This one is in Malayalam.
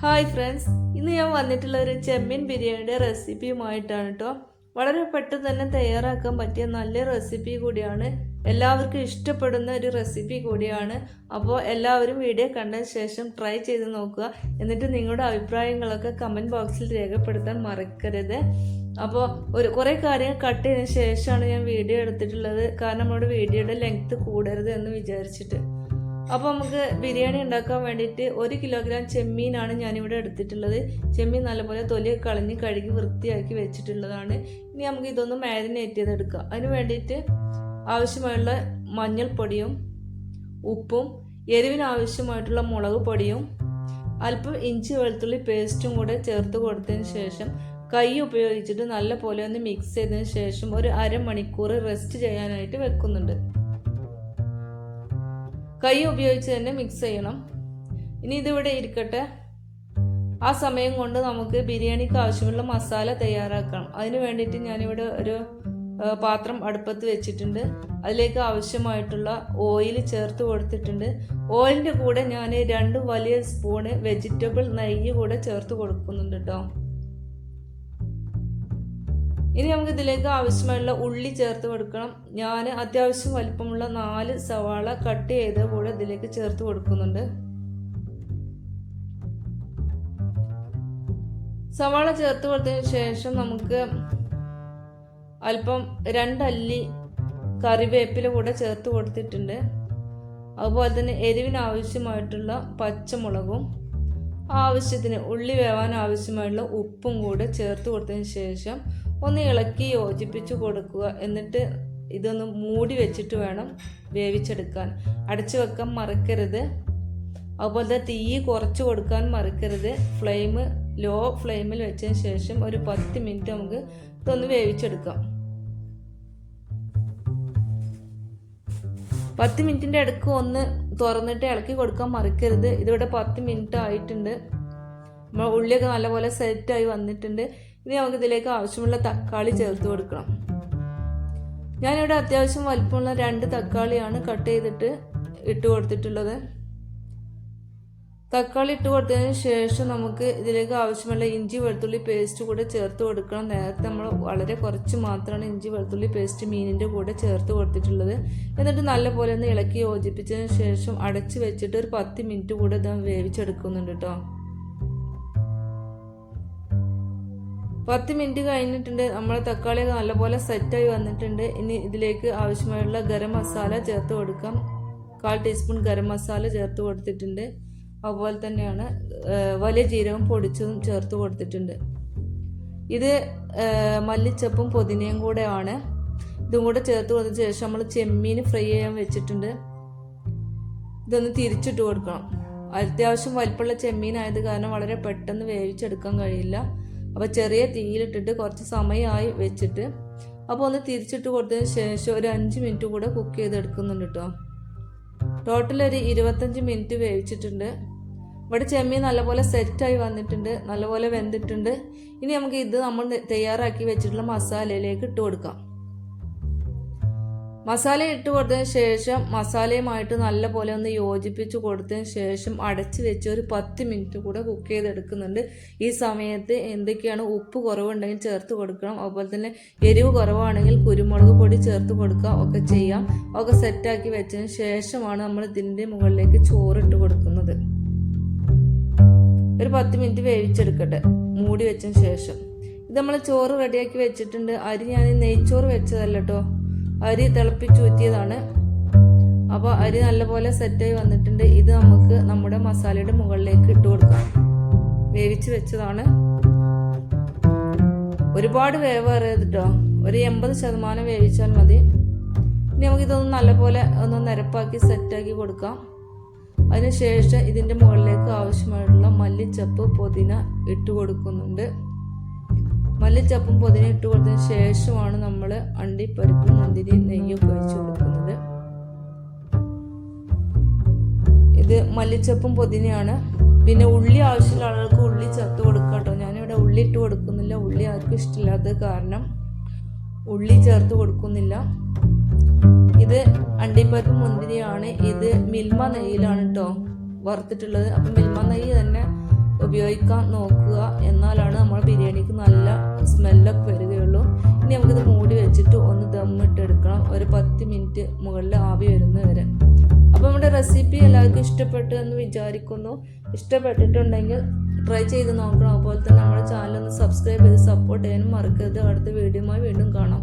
ഹായ് ഫ്രണ്ട്സ് ഇന്ന് ഞാൻ വന്നിട്ടുള്ള ഒരു ചെമ്മീൻ ബിരിയാണിയുടെ റെസിപ്പിയുമായിട്ടാണ് കേട്ടോ വളരെ പെട്ടെന്ന് തന്നെ തയ്യാറാക്കാൻ പറ്റിയ നല്ല റെസിപ്പി കൂടിയാണ്. എല്ലാവർക്കും ഇഷ്ടപ്പെടുന്ന ഒരു റെസിപ്പി കൂടിയാണ്. അപ്പോൾ എല്ലാവരും വീഡിയോ കണ്ടതിന് ശേഷം ട്രൈ ചെയ്ത് നോക്കുക. എന്നിട്ട് നിങ്ങളുടെ അഭിപ്രായങ്ങളൊക്കെ കമന്റ് ബോക്സിൽ രേഖപ്പെടുത്താൻ മറക്കരുത്. അപ്പോൾ ഒരു കുറേ കാര്യങ്ങൾ കട്ട് ചെയ്തതിന് ശേഷമാണ് ഞാൻ വീഡിയോ എടുത്തിട്ടുള്ളത്. കാരണം നമ്മുടെ വീഡിയോയുടെ ലെങ്ത്ത് കൂടരുത് എന്ന് വിചാരിച്ചിട്ട്. അപ്പോൾ നമുക്ക് ബിരിയാണി ഉണ്ടാക്കാൻ വേണ്ടിയിട്ട് ഒരു കിലോഗ്രാം ചെമ്മീനാണ് ഞാനിവിടെ എടുത്തിട്ടുള്ളത്. ചെമ്മീൻ നല്ലപോലെ തൊലി കളഞ്ഞ് കഴുകി വൃത്തിയാക്കി വെച്ചിട്ടുള്ളതാണ്. ഇനി നമുക്ക് ഇതൊന്ന് മാരിനേറ്റ് ചെയ്തെടുക്കാം. അതിന് വേണ്ടിയിട്ട് ആവശ്യമായുള്ള മഞ്ഞൾപ്പൊടിയും ഉപ്പും എരിവിന് ആവശ്യമായിട്ടുള്ള മുളക് പൊടിയും അല്പം ഇഞ്ചി വെളുത്തുള്ളി പേസ്റ്റും കൂടെ ചേർത്ത് കൊടുത്തതിന് ശേഷം കൈ ഉപയോഗിച്ചിട്ട് നല്ല പോലെ ഒന്ന് മിക്സ് ചെയ്തതിന് ശേഷം ഒരു അരമണിക്കൂർ റെസ്റ്റ് ചെയ്യാനായിട്ട് വെക്കുന്നുണ്ട്. കൈ ഉപയോഗിച്ച് തന്നെ മിക്സ് ചെയ്യണം. ഇനി ഇതിവിടെ ഇരിക്കട്ടെ. ആ സമയം കൊണ്ട് നമുക്ക് ബിരിയാണിക്ക് ആവശ്യമുള്ള മസാല തയ്യാറാക്കണം അതിന് വേണ്ടിയിട്ട് ഞാനിവിടെ ഒരു പാത്രം അടുപ്പത്ത് വെച്ചിട്ടുണ്ട്. അതിലേക്ക് ആവശ്യമായിട്ടുള്ള ഓയിൽ ചേർത്ത് കൊടുത്തിട്ടുണ്ട്. ഓയിലിന്റെ കൂടെ ഞാൻ രണ്ട് വലിയ സ്പൂണ് വെജിറ്റബിൾ നെയ്യ് കൂടെ ചേർത്ത് കൊടുക്കുന്നുണ്ട് കേട്ടോ ഇനി നമുക്ക് ഇതിലേക്ക് ആവശ്യമായുള്ള ഉള്ളി ചേർത്ത് കൊടുക്കണം. ഞാൻ അത്യാവശ്യം വലിപ്പമുള്ള നാല് സവാള കട്ട് ചെയ്ത് കൂടെ ഇതിലേക്ക് ചേർത്ത് കൊടുക്കുന്നുണ്ട്. സവാള ചേർത്ത് കൊടുത്തതിന് ശേഷം നമുക്ക് അല്പം രണ്ടല്ലി കറിവേപ്പില കൂടെ ചേർത്ത് കൊടുത്തിട്ടുണ്ട്. അതുപോലെ തന്നെ എരിവിന് ആവശ്യമായിട്ടുള്ള പച്ചമുളകും ആവശ്യത്തിന് ഉള്ളി വേവാൻ ആവശ്യമായിട്ടുള്ള ഉപ്പും കൂടെ ചേർത്ത് കൊടുത്തതിന് ശേഷം ഒന്ന് ഇളക്കി യോജിപ്പിച്ചു കൊടുക്കുക. എന്നിട്ട് ഇതൊന്ന് മൂടി വെച്ചിട്ട് വേണം വേവിച്ചെടുക്കാൻ. അടച്ചു വെക്കാൻ മറക്കരുത്. അതുപോലെ തീ കുറച്ച് കൊടുക്കാൻ മറക്കരുത്. ഫ്ലെയിം ലോ ഫ്ലെയിമിൽ വെച്ചതിന് ശേഷം ഒരു പത്ത് മിനിറ്റ് നമുക്ക് ഇതൊന്ന് വേവിച്ചെടുക്കാം. പത്ത് മിനിറ്റിന്റെ ഇടയ്ക്ക് ഒന്ന് തുറന്നിട്ട് ഇളക്കി കൊടുക്കാൻ മറക്കരുത്. ഇതിവിടെ പത്ത് മിനിറ്റ് ആയിട്ടുണ്ട്. നമ്മൾ ഉള്ളിയൊക്കെ നല്ലപോലെ സെറ്റായി വന്നിട്ടുണ്ട്. ഇനി നമുക്ക് ഇതിലേക്ക് ആവശ്യമുള്ള തക്കാളി ചേർത്ത് കൊടുക്കണം. ഞാനിവിടെ അത്യാവശ്യം വലിപ്പമുള്ള രണ്ട് തക്കാളിയാണ് കട്ട് ചെയ്തിട്ട് ഇട്ട് കൊടുത്തിട്ടുള്ളത്. തക്കാളി ഇട്ട് കൊടുത്തതിന് ശേഷം നമുക്ക് ഇതിലേക്ക് ആവശ്യമുള്ള ഇഞ്ചി വെളുത്തുള്ളി പേസ്റ്റ് കൂടെ ചേർത്ത് കൊടുക്കണം. നേരത്തെ നമ്മൾ വളരെ കുറച്ച് മാത്രമാണ് ഇഞ്ചി വെളുത്തുള്ളി പേസ്റ്റ് മീനിന്റെ കൂടെ ചേർത്ത് കൊടുത്തിട്ടുള്ളത്. എന്നിട്ട് നല്ലപോലെ ഒന്ന് ഇളക്കി യോജിപ്പിച്ചതിന് ശേഷം അടച്ച് വെച്ചിട്ട് ഒരു പത്ത് മിനിറ്റ് കൂടെ ഇത് വേവിച്ചെടുക്കുന്നുണ്ട് കേട്ടോ. പത്ത് മിനിറ്റ് കഴിഞ്ഞിട്ടുണ്ട്. നമ്മളെ തക്കാളിയൊക്കെ നല്ലപോലെ സെറ്റായി വന്നിട്ടുണ്ട്. ഇനി ഇതിലേക്ക് ആവശ്യമായുള്ള ഗരം മസാല ചേർത്ത് കൊടുക്കാം. കാൽ ടീസ്പൂൺ ഗരം മസാല ചേർത്ത് കൊടുത്തിട്ടുണ്ട്. അതുപോലെ തന്നെയാണ് വലിയ ജീരകം പൊടിച്ചതും ചേർത്ത് കൊടുത്തിട്ടുണ്ട്. ഇത് മല്ലിച്ചപ്പും പുതിനയും ആണ് ഇതും കൂടെ ചേർത്ത് കൊടുത്ത ശേഷം നമ്മൾ ചെമ്മീൻ ഫ്രൈ ചെയ്യാൻ വെച്ചിട്ടുണ്ട്. ഇതൊന്ന് തിരിച്ചിട്ട് കൊടുക്കണം. അത്യാവശ്യം വലിപ്പമുള്ള ചെമ്മീനായത് കാരണം വളരെ പെട്ടെന്ന് വേവിച്ചെടുക്കാൻ കഴിയില്ല. അപ്പോൾ ചെറിയ തീയിലിട്ടിട്ട് കുറച്ച് സമയമായി വെച്ചിട്ട് അപ്പോൾ ഒന്ന് തിരിച്ചിട്ട് കൊടുത്തതിന് ശേഷം ഒരു അഞ്ച് മിനിറ്റ് കൂടെ കുക്ക് ചെയ്തെടുക്കുന്നുണ്ട് കേട്ടോ ടോട്ടൽ ഒരു ഇരുപത്തഞ്ച് മിനിറ്റ് വേവിച്ചിട്ടുണ്ട്. ഇവിടെ ചെമ്മീൻ നല്ലപോലെ സെറ്റായി വന്നിട്ടുണ്ട് നല്ലപോലെ വെന്തിട്ടുണ്ട്. ഇനി നമുക്ക് ഇത് നമ്മൾ തയ്യാറാക്കി വെച്ചിട്ടുള്ള മസാലയിലേക്ക് ഇട്ട് കൊടുക്കാം. മസാല ഇട്ട് കൊടുത്തതിന് ശേഷം മസാലയുമായിട്ട് നല്ലപോലെ ഒന്ന് യോജിപ്പിച്ച് കൊടുത്തതിന് ശേഷം അടച്ച് വെച്ച് ഒരു പത്ത് മിനിറ്റ് കൂടെ കുക്ക് ചെയ്തെടുക്കുന്നുണ്ട്. ഈ സമയത്ത് എന്തൊക്കെയാണ് ഉപ്പ് കുറവുണ്ടെങ്കിൽ ചേർത്ത് കൊടുക്കണം. അതുപോലെ തന്നെ എരിവ് കുറവാണെങ്കിൽ കുരുമുളക് പൊടി ചേർത്ത് കൊടുക്കുക ഒക്കെ ചെയ്യാം. ഒക്കെ സെറ്റാക്കി വെച്ചതിന് ശേഷമാണ് നമ്മൾ ഇതിന്റെ മുകളിലേക്ക് ചോറിട്ട് കൊടുക്കുന്നത്. ഒരു പത്ത് മിനിറ്റ് വേവിച്ചെടുക്കട്ടെ. മൂടി വെച്ചതിന് ശേഷം. ഇത് നമ്മൾ ചോറ് റെഡിയാക്കി വെച്ചിട്ടുണ്ട്. അരി ഞാൻ നെയ്ച്ചോറ് വെച്ചതല്ല അരി തിളപ്പിച്ചൂറ്റിയതാണ് അപ്പോൾ അരി നല്ലപോലെ സെറ്റായി വന്നിട്ടുണ്ട്. ഇത് നമുക്ക് നമ്മുടെ മസാലയുടെ മുകളിലേക്ക് ഇട്ട് കൊടുക്കാം. വേവിച്ച് വെച്ചതാണ്. ഒരുപാട് വേവേറിയത് കേട്ടോ ഒരു എൺപത് ശതമാനം വേവിച്ചാൽ മതി. ഇനി നമുക്കിതൊന്ന് നല്ലപോലെ ഒന്ന് നിരപ്പാക്കി സെറ്റാക്കി കൊടുക്കാം. അതിനുശേഷം ഇതിന്റെ മുകളിലേക്ക് ആവശ്യമായിട്ടുള്ള മല്ലിച്ചപ്പ് പുതിന ഇട്ട് കൊടുക്കുന്നുണ്ട്. മല്ലിച്ചപ്പും പൊതിനെ ഇട്ട് കൊടുത്തതിന് ശേഷമാണ് നമ്മൾ അണ്ടിപ്പരിപ്പും മുന്തിരി നെയ്യൊക്കെ ഒഴിച്ച് കൊടുക്കുന്നത്. ഇത് മല്ലിച്ചപ്പും പുതിനയാണ്. പിന്നെ ഉള്ളി ആവശ്യമുള്ള ആളുകൾക്ക് ഉള്ളി ചേർത്ത് കൊടുക്കാം കേട്ടോ. ഞാനിവിടെ ഉള്ളി ഇട്ട് കൊടുക്കുന്നില്ല. ഉള്ളി ആർക്കും ഇഷ്ടമില്ലാത്തത് കാരണം ഉള്ളി ചേർത്ത് കൊടുക്കുന്നില്ല. ഇത് അണ്ടിപ്പരിപ്പ് മുന്തിരിയാണ്. ഇത് മിൽമ നെയ്യിലാണ് കേട്ടോ വറുത്തിട്ടുള്ളത്. അപ്പം മിൽമ നെയ്യ് തന്നെ ഉപയോഗിക്കാൻ നോക്കുക എന്നാലാണ് നമ്മൾ ബിരിയാണിക്ക് നല്ല സ്മെല്ലൊക്കെ വരികയുള്ളൂ. ഇനി നമുക്കിത് മൂടി വെച്ചിട്ട് ഒന്ന് ദമ്മിട്ടെടുക്കണം ഒരു പത്ത് മിനിറ്റ് മുകളിൽ ആവി വരുന്ന വരെ അപ്പോൾ നമ്മുടെ റെസിപ്പി എല്ലാവർക്കും ഇഷ്ടപ്പെട്ടു എന്ന് വിചാരിക്കുന്നു. ഇഷ്ടപ്പെട്ടിട്ടുണ്ടെങ്കിൽ ട്രൈ ചെയ്ത് നോക്കണം. അതുപോലെ തന്നെ നമ്മുടെ ചാനൽ ഒന്ന് സബ്സ്ക്രൈബ് ചെയ്ത് സപ്പോർട്ട് ചെയ്യാനും മറക്കരുത്. അടുത്ത വീഡിയോയുമായി വീണ്ടും കാണാം.